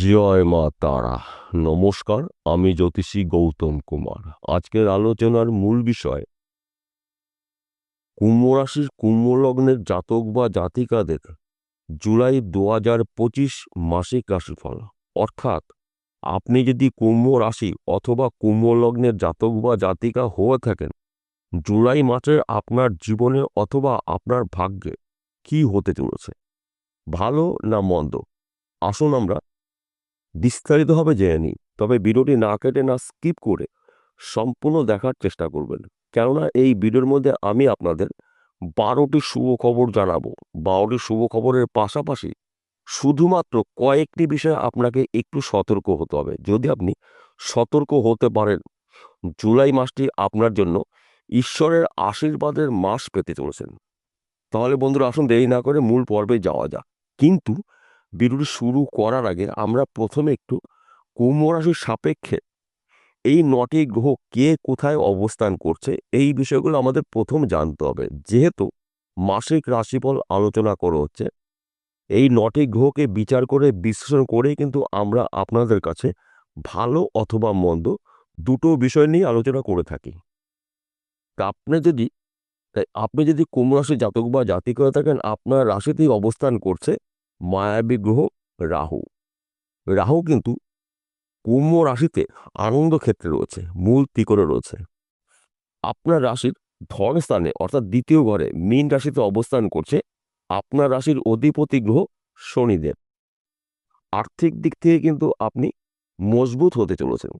জয় মা তারা। নমস্কার, আমি জ্যোতিষী গৌতম কুমার। আজকের আলোচনার মূল বিষয়, কুম্ভ রাশির কুম্ভ জাতক বা জাতিকাদের জুলাই দু হাজার পঁচিশ মাসিক রাশিফল। অর্থাৎ, আপনি যদি কুম্ভ রাশি অথবা কুম্ভ লগ্নের জাতক বা জাতিকা হয়ে থাকেন, জুলাই মাসে আপনার জীবনে অথবা আপনার ভাগ্যে কি হতে চলেছে? ভালো না মন্দ? আসুন আমরা বিস্তারিতভাবে জেনে নিই তবে ভিডিওটি না কেটে না স্কিপ করে সম্পূর্ণ দেখার চেষ্টা করবেন। কেননা এই ভিডিওর মধ্যে আমি আপনাদের বারোটি শুভ খবর জানাব। বারোটি শুভ খবরের পাশাপাশি শুধুমাত্র কয়েকটি বিষয়ে আপনাকে একটু সতর্ক হতে হবে। যদি আপনি সতর্ক হতে পারেন, জুলাই মাসটি আপনার জন্য ঈশ্বরের আশীর্বাদের মাস পেতে চলেছেন। তাহলে বন্ধুরা, আসুন দেরি না করে মূল পর্বে যাওয়া যাক। কিন্তু ভিডিওটি শুরু করার আগে আমরা প্রথমে একটু কুম্ভ রাশির সাপেক্ষে এই নটি গ্রহ কে কোথায় অবস্থান করছে এই বিষয়গুলো আমাদের প্রথম জানতে হবে। যেহেতু মাসিক রাশিফল আলোচনা করা হচ্ছে, এই নটি গ্রহকে বিচার করে, বিশ্লেষণ করেই কিন্তু আমরা আপনাদের কাছে ভালো অথবা মন্দ দুটো বিষয় নিয়ে আলোচনা করে থাকি। তা আপনি যদি, তাই আপনি যদি কুম্ভ রাশির জাতক বা জাতি করে থাকেন, আপনার রাশিতেই অবস্থান করছে মায়াবী গ্রহ রাহু। রাহু কিন্তু কুম্ভ রাশিতে আনন্দ ক্ষেত্রে রয়েছে, মূল তিকরে রয়েছে। আপনার রাশির ধনস্থানে অর্থাৎ দ্বিতীয় ঘরে মীন রাশিতে অবস্থান করছে আপনার রাশির অধিপতি গ্রহ শনিদেব। আর্থিক দিক থেকে কিন্তু আপনি মজবুত হতে চলেছেন।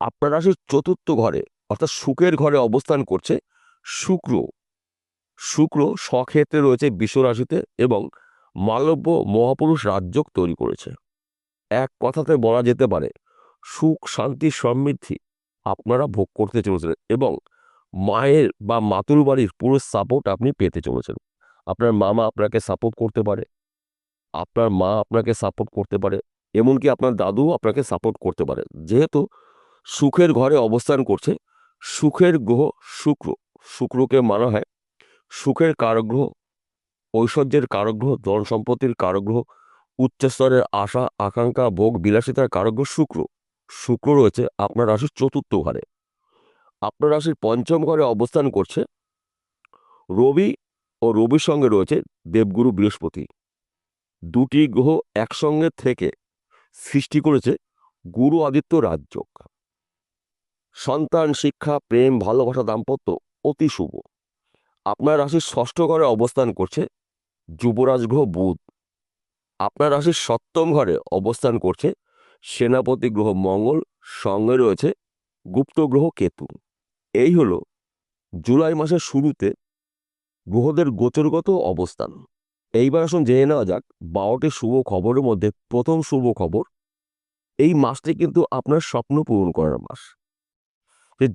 আপনার রাশির চতুর্থ ঘরে অর্থাৎ সুখের ঘরে অবস্থান করছে শুক্র। শুক্র স্বক্ষেত্রে রয়েছে বিশ্ব রাশিতে এবং মালব্য মহাপুরুষ রাজ্যক তৈরি করেছে। এক কথাতে বলা যেতে পারে, সুখ, শান্তি, সমৃদ্ধি আপনারা ভোগ করতে চলেছেন এবং মায়ের বা মাতুর বাড়ির পুরো সাপোর্ট আপনি পেতে চলেছেন। আপনার মামা আপনাকে সাপোর্ট করতে পারে, আপনার মা আপনাকে সাপোর্ট করতে পারে, এমনকি আপনার দাদু আপনাকে সাপোর্ট করতে পারে। যেহেতু সুখের ঘরে অবস্থান করছে, সুখের গ্রহ শুক্র, শুক্রকে মানা হয়, সুখের কারগ্রহ ঐশ্বর্যের কারগ্রহ ধন সম্পত্তির কারগ্রহ, উচ্চস্তরের আশা, আকাঙ্ক্ষা, ভোগ, বিলাসিতার কারগ্রহ শুক্র। শুক্র রয়েছে আপনার রাশির চতুর্থ ঘরে। আপনার রাশির পঞ্চম ঘরে অবস্থান করছে রবি ও রবির সঙ্গে রয়েছে দেবগুরু বৃহস্পতি। দুটি গ্রহ একসঙ্গে থেকে সৃষ্টি করেছে গুরু আদিত্য রাজ্য। সন্তান, শিক্ষা, প্রেম, ভালোবাসা, দাম্পত্য অতি শুভ। আপনার রাশির ষষ্ঠ ঘরে অবস্থান করছে যুবরাজ গ্রহ বুধ। আপনার রাশির সপ্তম ঘরে অবস্থান করছে সেনাপতি গ্রহ মঙ্গল, সঙ্গে রয়েছে গুপ্ত গ্রহ কেতু। এই হলো জুলাই মাসের শুরুতে গ্রহদের গোচরগত অবস্থান। এইবার আসুন জেনে নেওয়া যাক বারোটি শুভ খবরের মধ্যে প্রথম শুভ খবর, এই মাসটি কিন্তু আপনার স্বপ্ন পূরণ করার মাস।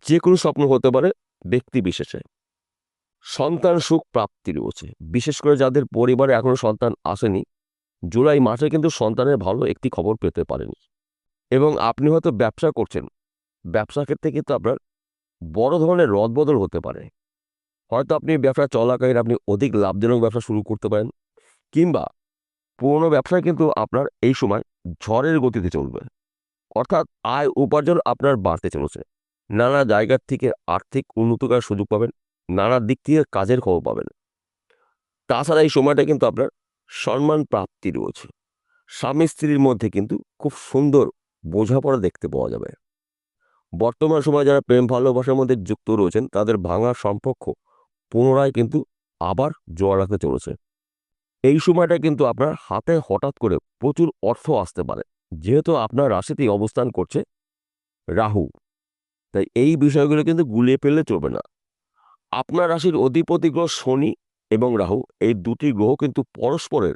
যে কোনো স্বপ্ন হতে পারে ব্যক্তি বিশেষে। সন্তান সুখ প্রাপ্তি রয়েছে। বিশেষ করে যাদের পরিবারে এখনও সন্তান আসেনি, জুলাই মাসে কিন্তু সন্তানের ভালো একটি খবর পেতে পারেন। এবং আপনি হয়তো ব্যবসা করছেন। ব্যবসা ক্ষেত্রে কিন্তু আপনার বড় ধরনের রদবদল হতে পারে। হয়তো আপনি ব্যবসা চলাকালীন আপনি অধিক লাভজনক ব্যবসা শুরু করতে পারেন, কিংবা পুরনো ব্যবসায় কিন্তু আপনার এই সময় ঝড়ের গতিতে চলবে। অর্থাৎ আয় উপার্জন আপনার বাড়তে চলেছে। নানা জায়গার থেকে আর্থিক উন্নত করার সুযোগ পাবেন। নানা দিক থেকে কাজের খবর পাবেন। তাছাড়া এই সময়টা কিন্তু আপনার সম্মান প্রাপ্তি রয়েছে। স্বামী স্ত্রীর মধ্যে কিন্তু খুব সুন্দর বোঝাপড়া দেখতে পাওয়া যাবে। বর্তমান সময়ে যারা প্রেম ভালোবাসার মধ্যে যুক্ত রয়েছেন, তাদের ভাঙা সম্পর্ক পুনরায় কিন্তু আবার জোয়ার রাখতে চলেছে। এই সময়টা কিন্তু আপনার হাতে হঠাৎ করে প্রচুর অর্থ আসতে পারে। যেহেতু আপনার রাশিতেই অবস্থান করছে রাহু। তাই এই বিষয়গুলো কিন্তু গুলিয়ে ফেললে চলবে না। আপনার রাশির অধিপতি গ্রহ শনি এবং রাহু, এই দুটি গ্রহ কিন্তু পরস্পরের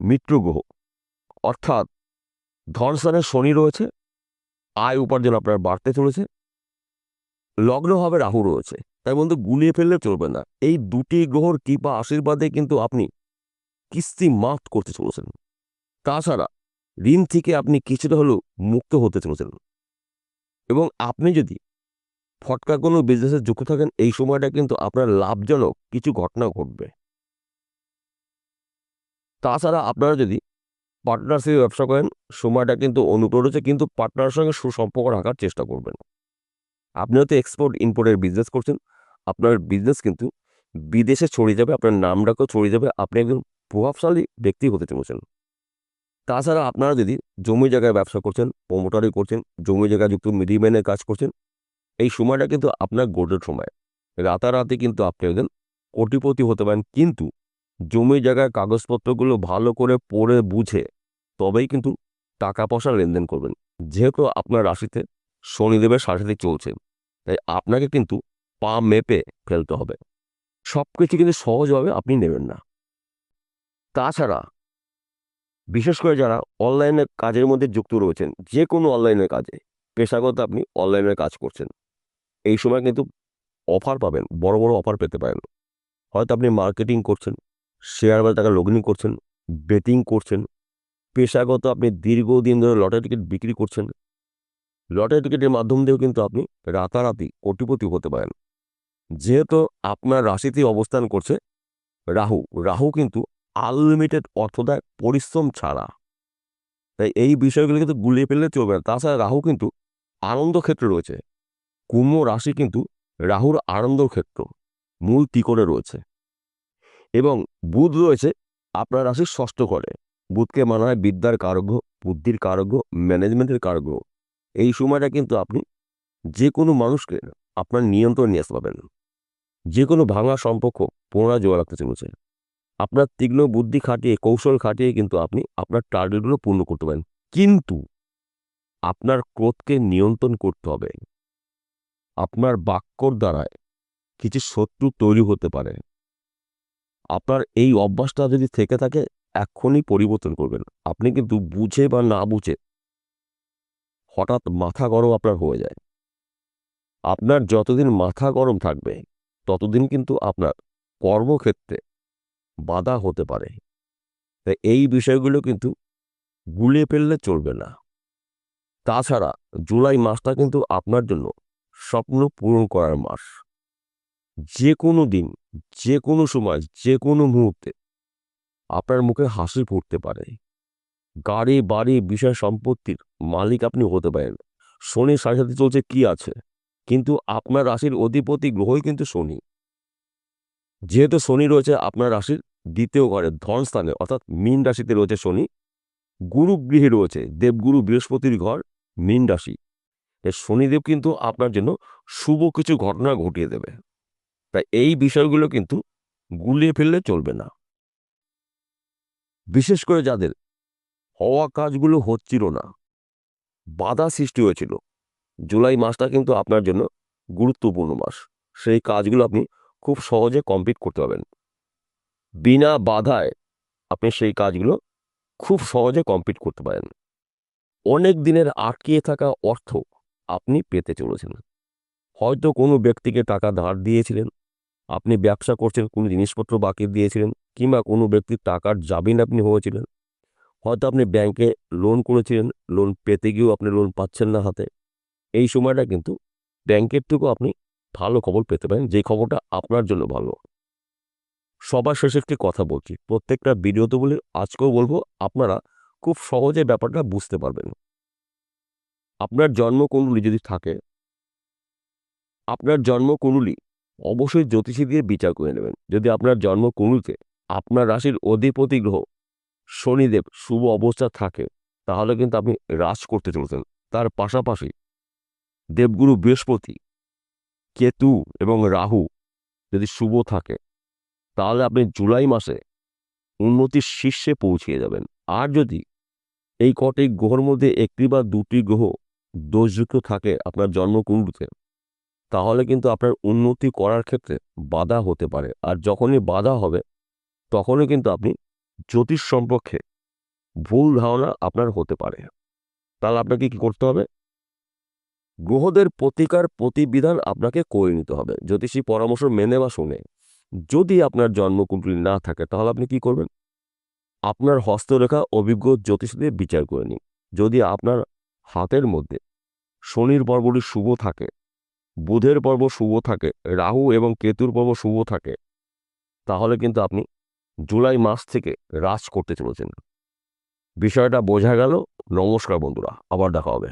মিত্র গ্রহ। অর্থাৎ ধনস্থানে শনি রয়েছে, আয় উপার্জন আপনার বাড়তে চলেছে লগ্নভাবে রাহু রয়েছে। তাই বন্ধু, গুলিয়ে ফেললে চলবে না। এই দুটি গ্রহর কৃপা আশীর্বাদে কিন্তু আপনি কিস্তি মাফ করতে চলেছেন। তাছাড়া ঋণ থেকে আপনি কিছুটা হলেও মুক্ত হতে চলেছেন। এবং আপনি যদি ফটকা কোনো বিজনেসে যুক্ত থাকেন, এই সময়টা কিন্তু আপনার লাভজনক কিছু ঘটনা ঘটবে। তাছাড়া আপনারা যদি পার্টনারশিপে ব্যবসা করেন, সময়টা কিন্তু রয়েছে, কিন্তু পার্টনারের সঙ্গে সুসম্পর্ক রাখার চেষ্টা করবেন। আপনি হয়তো এক্সপোর্ট ইম্পোর্টের বিজনেস করছেন, আপনার বিজনেস কিন্তু বিদেশে ছড়িয়ে যাবে, আপনার নামটাকেও ছড়িয়ে যাবে, আপনি একজন প্রভাবশালী ব্যক্তি হতে চলেছেন। তাছাড়া আপনারা যদি জমি জায়গায় ব্যবসা করছেন প্রমোটারি করছেন, জমি জায়গায় যুক্ত মিডিম্যানের কাজ করছেন এই সময়টা কিন্তু আপনার গোল্ডের সময়। রাতারাতি কিন্তু আপনি একজন কোটিপতি হতে পারেন, কিন্তু জমি জায়গায় কাগজপত্রগুলো ভালো করে পড়ে বুঝে তবেই কিন্তু টাকা পয়সা লেনদেন করবেন। যেহেতু আপনার রাশিতে শনিদেবের সাথে চলছে, তাই আপনাকে কিন্তু পা মেপে ফেলতে হবে। সব কিছু কিন্তু সহজভাবে আপনি নেবেন না। তাছাড়া বিশেষ করে যারা অনলাইনের কাজের মধ্যে যুক্ত রয়েছেন যে কোনো অনলাইনের কাজে, পেশাগত আপনি অনলাইনের কাজ করছেন। এই সময় কিন্তু অফার পাবেন, বড় বড় অফার পেতে পারেন। হয়তো আপনি মার্কেটিং করছেন শেয়ার বাজার টাকা লগ্নি করছেন বেটিং করছেন, পেশাগত আপনি দীর্ঘদিন ধরে লটারি টিকিট বিক্রি করছেন লটারি টিকিটের মাধ্যম দিয়েও কিন্তু আপনি রাতারাতি কোটিপতি হতে পারেন। যেহেতু আপনার রাশিতে অবস্থান করছে রাহু রাহু কিন্তু আনলিমিটেড অর্থ দেয় পরিশ্রম ছাড়া। তাই এই বিষয়গুলো কিন্তু গুলিয়ে ফেললে চলবে না। তাছাড়া রাহু কিন্তু আনন্দ ক্ষেত্রে রয়েছে। কুম্ভ রাশি কিন্তু রাহুর আনন্দ ক্ষেত্র মূল তিকোণে রয়েছে। এবং বুধ রয়েছে আপনার রাশির ষষ্ঠ করে বুধকে মানা হয় বিদ্যার কারগ্য, বুদ্ধির কারগ্য, ম্যানেজমেন্টের কারগ্য। এই সময়টা কিন্তু আপনি যে কোনো মানুষকে আপনার নিয়ন্ত্রণ নিয়ে আসতে পারবেন। যে কোনো ভাঙা সম্পর্ক পুনরায় জোড়া রাখতে চলেছে। আপনার তীক্ষ্ণ বুদ্ধি খাটিয়ে, কৌশল খাটিয়ে কিন্তু আপনি আপনার টার্গেটগুলো পূর্ণ করতে পারেন। কিন্তু আপনার ক্রোধকে নিয়ন্ত্রণ করতে হবে। আপনার বাক্যর দ্বারায় কিছু শত্রু তৈরি হতে পারে। আপনার এই অভ্যাসটা যদি থেকে থাকে এখনই পরিবর্তন করবেন। আপনি কিন্তু বুঝে বা না বুঝে হঠাৎ মাথা গরম আপনার হয়ে যায়। আপনার যতদিন মাথা গরম থাকবে, ততদিন কিন্তু আপনার কর্মক্ষেত্রে বাধা হতে পারে। তাই এই বিষয়গুলো কিন্তু গুলিয়ে ফেললে চলবে না। তাছাড়া জুলাই মাসটা কিন্তু আপনার জন্য স্বপ্ন পূরণ করার মাস। যে কোনো দিন যে কোনো সময় যে কোনো মুহূর্তে আপনার মুখে হাসি ফুটতে পারে। গাড়ি, বাড়ি, বিষয় সম্পত্তির মালিক আপনি হতে পারেন। শনির সাথে সাথে চলছে কি আছে? কিন্তু আপনার রাশির অধিপতি গ্রহই কিন্তু শনি। যেহেতু শনি রয়েছে আপনার রাশির দ্বিতীয় ঘরে ধনস্থানে অর্থাৎ মীন রাশিতে রয়েছে শনি। গুরু গৃহে রয়েছে দেবগুরু বৃহস্পতির ঘর, মীন রাশি। শনিদেব কিন্তু আপনার জন্য শুভ কিছু ঘটনা ঘটিয়ে দেবে। তাই এই বিষয়গুলো কিন্তু গুলিয়ে ফেললে চলবে না। বিশেষ করে যাদের হওয়া কাজগুলো হচ্ছিল না, বাধা সৃষ্টি হয়েছিল। জুলাই মাসটা কিন্তু আপনার জন্য গুরুত্বপূর্ণ মাস। সেই কাজগুলো আপনি খুব সহজে কমপ্লিট করতে পারবেন। বিনা বাধায় আপনি সেই কাজগুলো খুব সহজে কমপ্লিট করতে পারেন। অনেক দিনের আটকিয়ে থাকা অর্থ আপনি পেতে চলেছেন। হয়তো কোনো ব্যক্তিকে টাকা ধার দিয়েছিলেন, আপনি ব্যবসা করছেন, কোনো জিনিসপত্র বাকি দিয়েছিলেন, কিংবা কোনো ব্যক্তির টাকার জামিন আপনি হয়েছিলেন। হয়তো আপনি ব্যাংকে লোন করেছিলেন লোন পেতে গিয়েও আপনি লোন পাচ্ছেন না হাতে। এই সময়টা কিন্তু ব্যাংকের থেকেও আপনি ভালো খবর পেতে পারেন যে খবরটা আপনার জন্য ভালো। সবার শেষে একটি কথা বলছি, প্রত্যেকটা ভিডিওতে বলে, আজকেও বলব, আপনারা খুব সহজে ব্যাপারটা বুঝতে পারবেন। আপনার জন্মকুণ্ডলী যদি থাকে, আপনার জন্মকুণ্ডলী অবশ্যই জ্যোতিষী দিয়ে বিচার করে নেবেন। যদি আপনার জন্মকুণ্ডলীতে আপনার রাশির অধিপতি গ্রহ শনিদেব শুভ অবস্থা থাকে, তাহলে কিন্তু আপনি রাজ করতে চলেছেন। তার পাশাপাশি দেবগুরু বৃহস্পতি, কেতু এবং রাহু যদি শুভ থাকে, তাহলে আপনি জুলাই মাসে উন্নতির শীর্ষে পৌঁছিয়ে যাবেন। আর যদি এই কটি গ্রহর মধ্যে একটি বা দুটি গ্রহ দোষযুক্ত থাকে আপনার জন্মকুণ্ডুতে, তাহলে কিন্তু আপনার উন্নতি করার ক্ষেত্রে বাধা হতে পারে। আর যখনই বাধা হবে, তখনই কিন্তু আপনি জ্যোতিষ সম্পর্কে ভুল ধারণা আপনার হতে পারে। তাহলে আপনাকে কি করতে হবে? গ্রহদের প্রতিকার প্রতিবিধান আপনাকে করে নিতে হবে। জ্যোতিষী পরামর্শ মেনে বা শুনে যদি আপনার জন্মকুণ্ডলী না থাকে, তাহলে আপনি কি করবেন? আপনার হস্তরেখা অভিজ্ঞ জ্যোতিষীদের বিচার করে নিন। যদি আপনার হাতের মধ্যে শনির পর্বটি শুভ থাকে, বুধের পর্ব শুভ থাকে, রাহু এবং কেতুর পর্ব শুভ থাকে। তাহলে কিন্তু আপনি জুলাই মাস থেকে রাজ করতে চলেছেন। বিষয়টা বোঝা গেল। নমস্কার বন্ধুরা, আবার দেখা হবে।